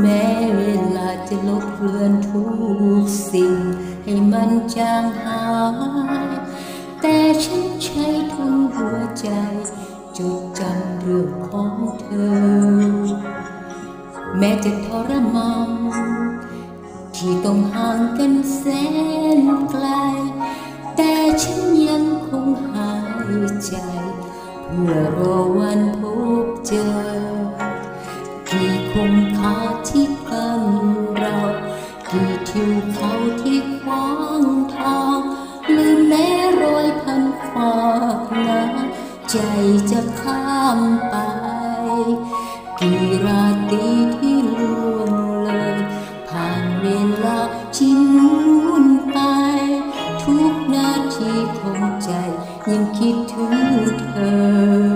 แม้เวลาจะลบเลือนทุกสิ่ง ให้มันจางหาย แต่ฉันใช้ทั้งหัวใจ จดจำเรื่องของเธอ แม้จะทรมานที่ต้องห่างกันแสนไกล แต่ฉันยังคงหายใจ เพื่อรอวันพบเจอ คงคาที่กันเรากี่ทิวเขาที่ขวางทางลืมแม้รอยพันฝากน้ำใจจะข้ามไป กี่ราตรีที่ล่วงเลย ผ่านเวลาที่นุ่นไป ทุกนาทีของใจยังคิดถึงเธอ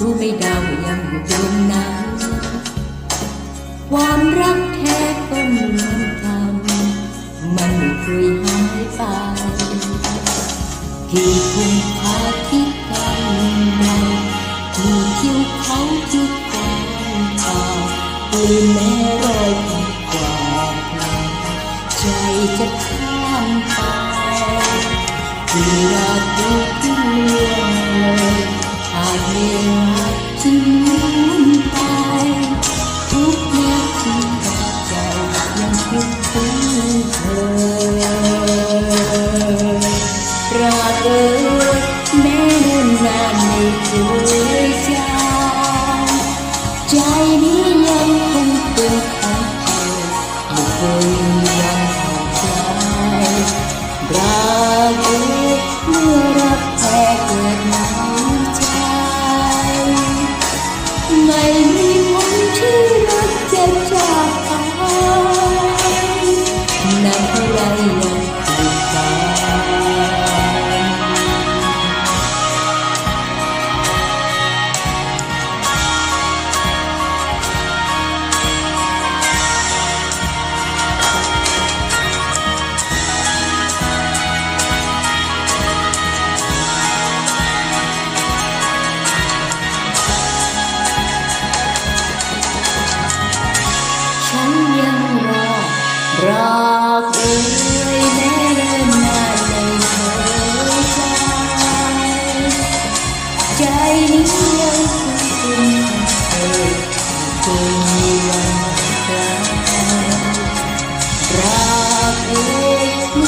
รู้ไม่ดาวยังอยู่ตรงไนความรักแท้ก็มีทำมันเคยหายไปกี่คุณพาที่กันเรามีคิ้วเขาจุดกองตาปืนแม่รอยที่กว่าใจจะข้ามไปเวลาทุกเรื่องเลยอาจมี for you. รักเอ่ย